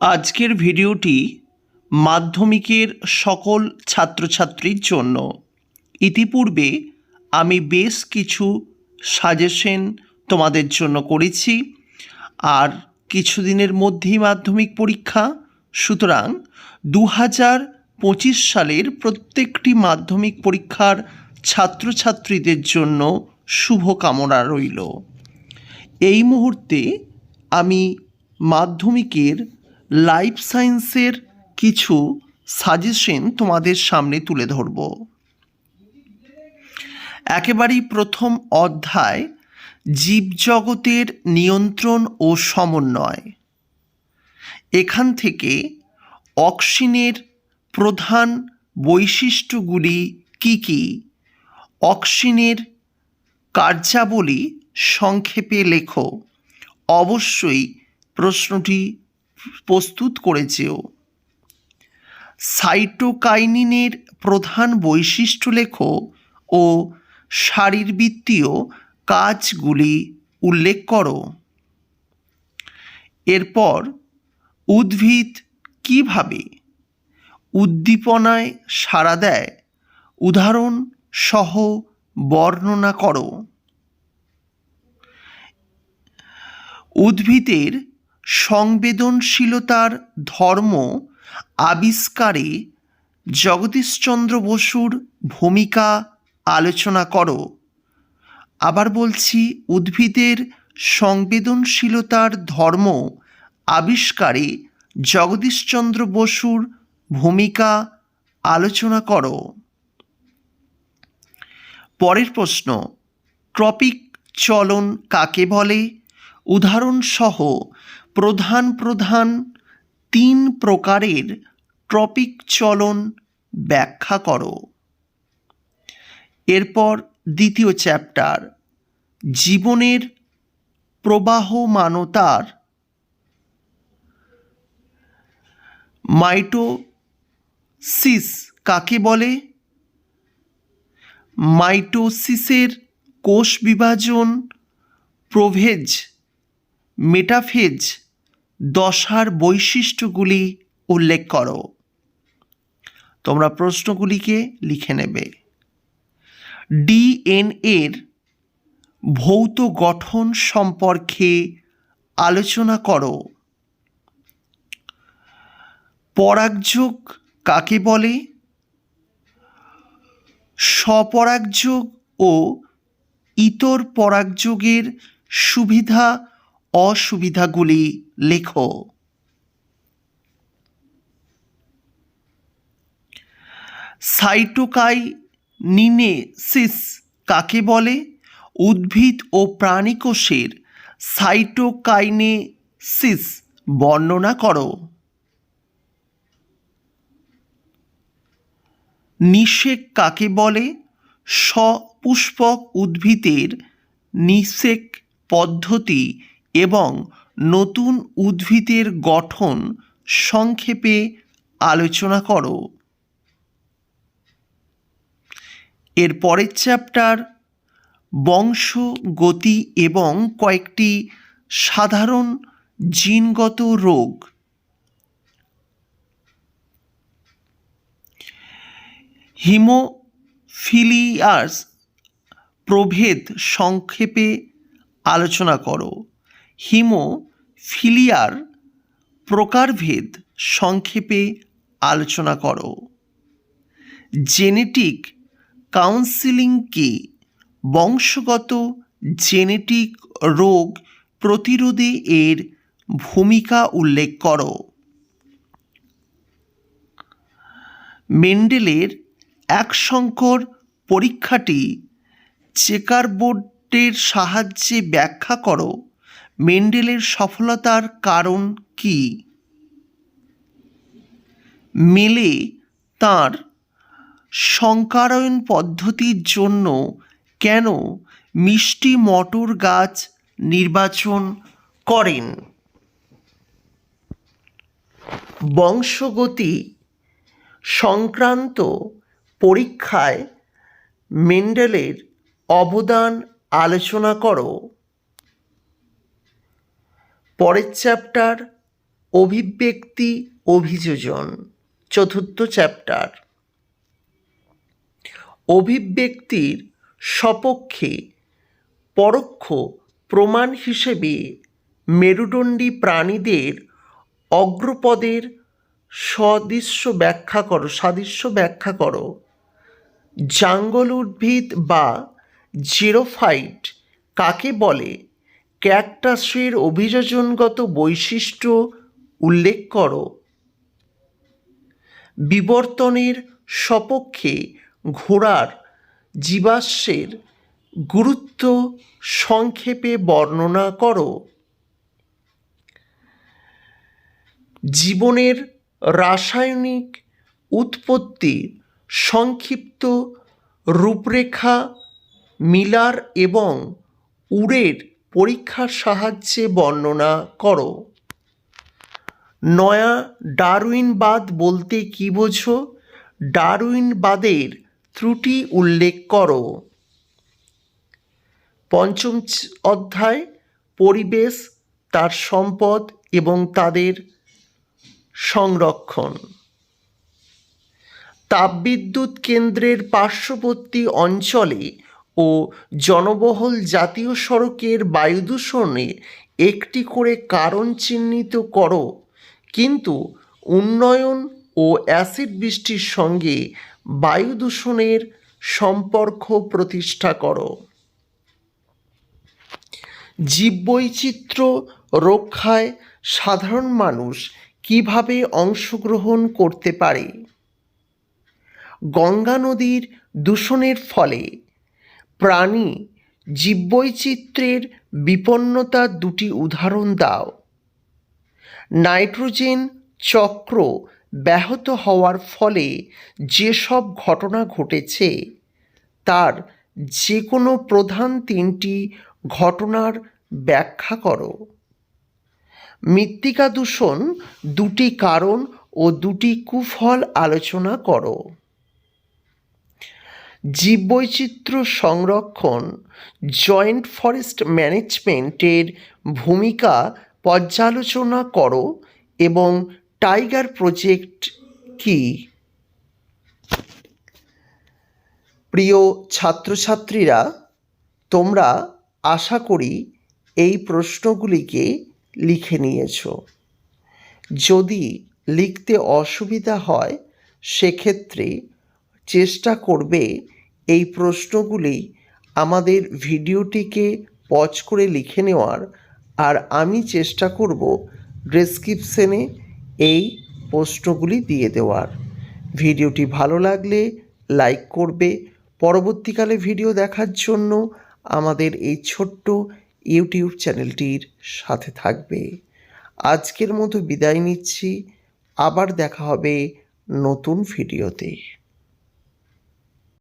আজকের ভিডিওটি মাধ্যমিকের সকল ছাত্রছাত্রীর জন্য। ইতিপূর্বে আমি বেশ কিছু সাজেশন তোমাদের জন্য করেছি। আর কিছুদিনের মধ্যেই মাধ্যমিক পরীক্ষা। সুতরাং দু হাজার পঁচিশ সালের প্রত্যেকটি মাধ্যমিক পরীক্ষার ছাত্রছাত্রীদের জন্য শুভকামনা রইল। এই মুহূর্তে আমি মাধ্যমিকের লাইফ সায়েন্সের কিছু সাজেশন তোমাদের সামনে তুলে ধরব। একেবারেই প্রথম অধ্যায়, জীবজগতের নিয়ন্ত্রণ ও সমন্বয়। এখান থেকে অক্সিনের প্রধান বৈশিষ্ট্যগুলি কি কি? অক্সিনের কার্যাবলী সংক্ষেপে লেখো। অবশ্যই প্রশ্নটি প্রস্তুত করেছেও। সাইটোকাইনিনের প্রধান বৈশিষ্ট্য লেখো ও শারীরবৃত্তীয় কাজগুলি উল্লেখ করো। এরপর, উদ্ভিদ কীভাবে উদ্দীপনায় সাড়া দেয়? উদাহরণ সহ বর্ণনা করো। উদ্ভিদের সংবেদনশীলতার ধর্ম আবিষ্কারে জগদীশচন্দ্র বসুর ভূমিকা আলোচনা করো। আবার বলছি, উদ্ভিদের সংবেদনশীলতার ধর্ম আবিষ্কারে জগদীশচন্দ্র বসুর ভূমিকা আলোচনা করো। পরের প্রশ্ন, ট্রপিক চলন কাকে বলে? উদাহরণসহ প্রধান প্রধান তিন প্রকারের ট্রপিক চলন ব্যাখ্যা করো। এরপর দ্বিতীয় চ্যাপ্টার, জীবনের প্রবাহমানতার মাইটোসিস কাকে বলে? মাইটোসিসের কোষ বিভাজন, প্রভেজ, মেটাফেজ দশার বৈশিষ্ট্যগুলি উল্লেখ করো। তোমরা প্রশ্নগুলিকে লিখে নেবে। ডিএনএর ভৌত গঠন সম্পর্কে আলোচনা করো। পরাগযোগ কাকে বলে? স্বপরাগযোগ ও ইতর পরাগযোগের সুবিধা অসুবিধাগুলি লেখো। সাইটোকাইনিনেসিস কাকে বলে? উদ্ভিদ ও প্রাণীকোষের সাইটোকাইনেসিস বর্ণনা করো। নিষেক কাকে বলে? সপুষ্পক উদ্ভিদের নিষেক পদ্ধতি এবং নতুন উদ্ভিদের গঠন সংক্ষেপে আলোচনা করো। এর পরের চ্যাপ্টার, বংশ, গতি এবং কয়েকটি সাধারণ জিনগত রোগ। হিমোফিলিয়াস প্রভেদ সংক্ষেপে আলোচনা করো। হিমোফিলিয়ার প্রকারভেদ সংক্ষেপে আলোচনা করো। জেনেটিক কাউন্সিলিং কি বংশগত জেনেটিক রোগ প্রতিরোধে এর ভূমিকা উল্লেখ করো। মেন্ডেলের এক সংকর পরীক্ষাটি চেকারবোর্ডের সাহায্যে ব্যাখ্যা করো। মেন্ডেলের সফলতার কারণ কি? মেলে তার সংকারায়ন পদ্ধতির জন্য কেন মিষ্টি মটর গাছ নির্বাচন করেন? বংশগতি সংক্রান্ত পরীক্ষায় মেন্ডেলের অবদান আলোচনা করো। পরের চ্যাপ্টার অভিব্যক্তি, অভিযোজন, চতুর্থ চ্যাপ্টার অভিব্যক্তির সপক্ষে পরোক্ষ প্রমাণ হিসেবে মেরুদণ্ডী প্রাণীদের অগ্রপদের সদৃশ্য ব্যাখ্যা করো, সাদৃশ্য ব্যাখ্যা করো। জাঙ্গল উদ্ভিদ বা জিরোফাইট কাকে বলে? ক্যাকটাসের অভিযোজনগত বৈশিষ্ট্য উল্লেখ করো। বিবর্তনের সপক্ষে ঘোড়ার জীবাশ্মের গুরুত্ব সংক্ষেপে বর্ণনা করো। জীবনের রাসায়নিক উৎপত্তির সংক্ষিপ্ত রূপরেখা, মিলার এবং উরের পরীক্ষার সাহায্যে বর্ণনা করো। নয়া ডারউইনবাদ বলতে কী বোঝো? ডারউইনবাদের ত্রুটি উল্লেখ করো। পঞ্চম অধ্যায়, পরিবেশ, তার সম্পদ এবং তাদের সংরক্ষণ। তাপবিদ্যুৎ কেন্দ্রের পার্শ্ববর্তী অঞ্চলে ও জনবহুল জাতীয় সড়কের বায়ু দূষণে একটি করে কারণ চিহ্নিত করো। কিন্তু উন্নয়ন ও অ্যাসিড বৃষ্টির সঙ্গে বায়ু দূষণের সম্পর্ক প্রতিষ্ঠা করো। জীববৈচিত্র্য রক্ষায় সাধারণ মানুষ কীভাবে অংশগ্রহণ করতে পারে? গঙ্গা নদীর দূষণের ফলে প্রাণী জীববৈচিত্র্যের বিপন্নতার দুটি উদাহরণ দাও। নাইট্রোজেন চক্র ব্যাহত হওয়ার ফলে যেসব ঘটনা ঘটেছে, তার যে কোনো প্রধান তিনটি ঘটনার ব্যাখ্যা করো। মৃত্তিকা দূষণ দুটি কারণ ও দুটি কুফল আলোচনা করো। জীববৈচিত্র্য সংরক্ষণ জয়েন্ট ফরেস্ট ম্যানেজমেন্টের ভূমিকা পর্যালোচনা করো এবং টাইগার প্রজেক্ট কি? প্রিয় ছাত্রছাত্রীরা, তোমরা আশা করি এই প্রশ্নগুলিকে লিখে নিয়েছো। যদি লিখতে অসুবিধা হয়, সেক্ষেত্রে চেষ্টা করবে এই প্রশ্নগুলি আমাদের ভিডিওটিকে পজ করে লিখে নেওয়ার। আর আমি চেষ্টা করব ডেসক্রিপশনে এই প্রশ্নগুলি দিয়ে দেওয়ার। ভিডিওটি ভালো লাগলে লাইক করবে। পরবর্তীকালে ভিডিও দেখার জন্য আমাদের এই ছোট্ট ইউটিউব চ্যানেলটির সাথে থাকবে। আজকের মতো বিদায় নিচ্ছি। আবার দেখা হবে নতুন ভিডিওতে।